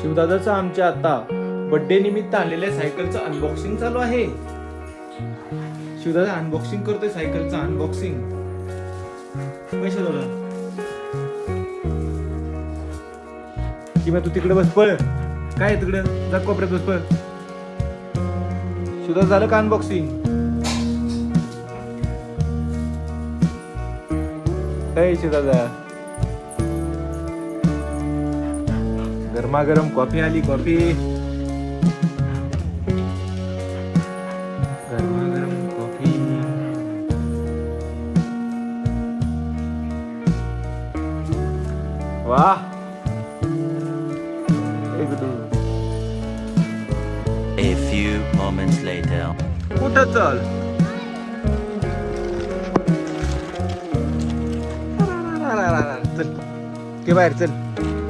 शिवदादाचं आमच्या आता बर्थडे निमित्त आणलेल्या सायकलचं अनबॉक्सिंग चालू आहे. शिवदादा अनबॉक्सिंग करतोय सायकलचं अनबॉक्सिंग पैसे दादा. किंवा तू तिकडे बस पळ. काय आहे तिकडे? जा कोपऱ्यात बस पळ. शिवदादा झालं का अनबॉक्सिंग काय शिवदादा. गरमागरम कॉफी आली कॉफी. गरमागरम A few moments later. कुठं चल? चल. ते बाहेर चल.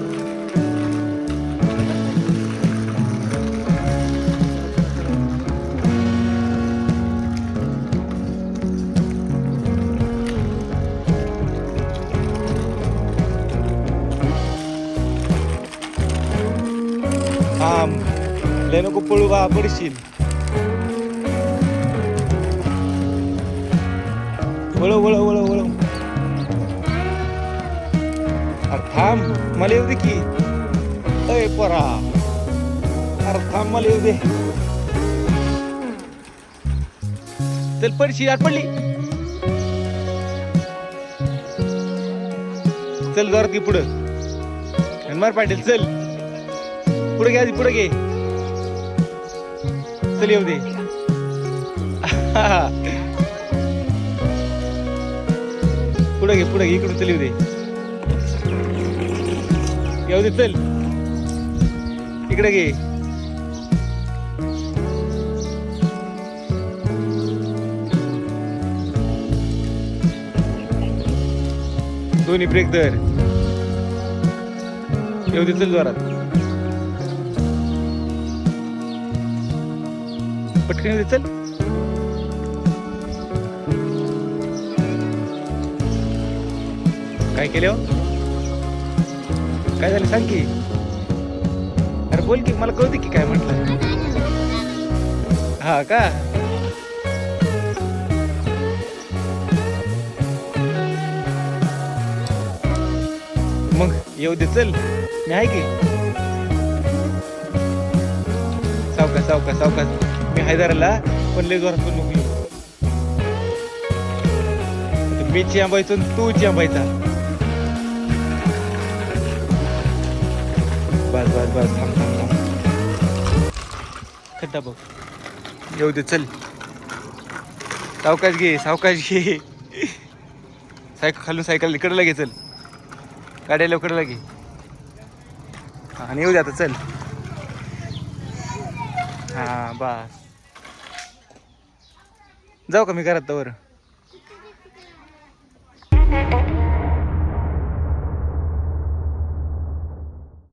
दादा थांब लय नको पळू बा पडशील वळव अरे थांब मला येऊ दे की. अय परा. अरे थांब मला येऊ दे. चल पडशी आत पडली. चल जोरात की पुढं. मार पाटील चल. पुढे घे आधी पुढे घे. चल येऊ दे. पुढे घे पुढे घे इकडून चल येऊ दे. येऊ दे चल इकडे घे. दोन्ही ब्रेक धर. येऊ दे चल जोरात. पटकन येऊ दे चल काय केलं? काय झालं सांग की. अरे बोल की मला कळते की काय म्हटलं. हा का? मग येऊ दे चल. मी आहे की. सावका सावका सावका मी हैदराला पण लय जोरात पण नको मी चिंबायचो तू चिंबायचा. बस बस बस थांब थांब थांब. खड्डा बघ. येऊ दे चल. सावकाश घे सावकाश घे. सायकल खालून सायकल इकडे घे चल. गाड्या लवकर हा, आणि येऊ दे आता चल. हा बस. जाऊ का मी घरात तर